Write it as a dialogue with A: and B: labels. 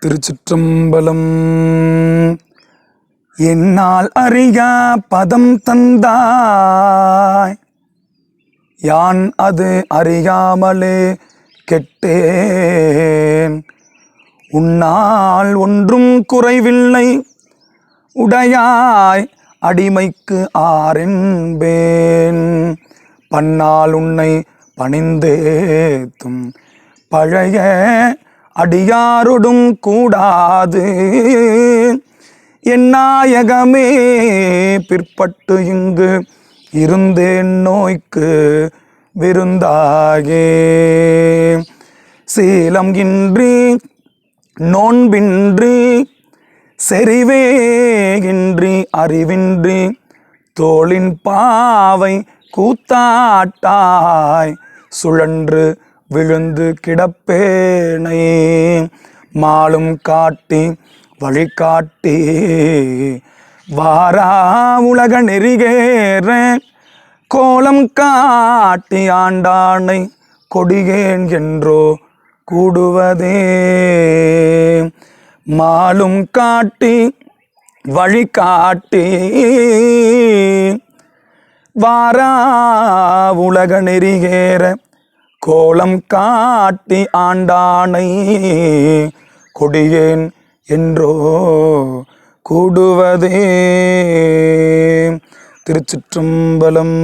A: திருச்சிற்றம்பலம். என்னால் அறியா பதம் தந்தாய். யான் அது அறியாமலே கெட்டேன். உன்னால் ஒன்றும் குறைவில்லை. உடையாய் அடிமைக்கு ஆரென்பேன் பன்னால் உன்னை பணிந்தேத்தும் பழைய அடியாருடும் கூடாது. என் நாயகமே பிற்பட்டு இங்கு இருந்தேன் நோய்க்கு விருந்தாகே. சீலம் இன்றி நோன்பின்றி செறிவேகின்றி அறிவின்றி தோளின் பாவை கூத்தாட்டாய் சுழன்று விழுந்து கிடப்பேனை. மாலும் காட்டி வழிகாட்டி வாரா உலக நெறிகேற. கோலம் காட்டி ஆண்டானை கொடிகேன் என்றோ கூடுவதே. மாலும் காட்டி வழி காட்டி வாரா உலக நெறிகேற. கோலம் காட்டி ஆண்டானை கொடியேன் என்றோ கூடுவதே. திருச்சிற்றம்பலம்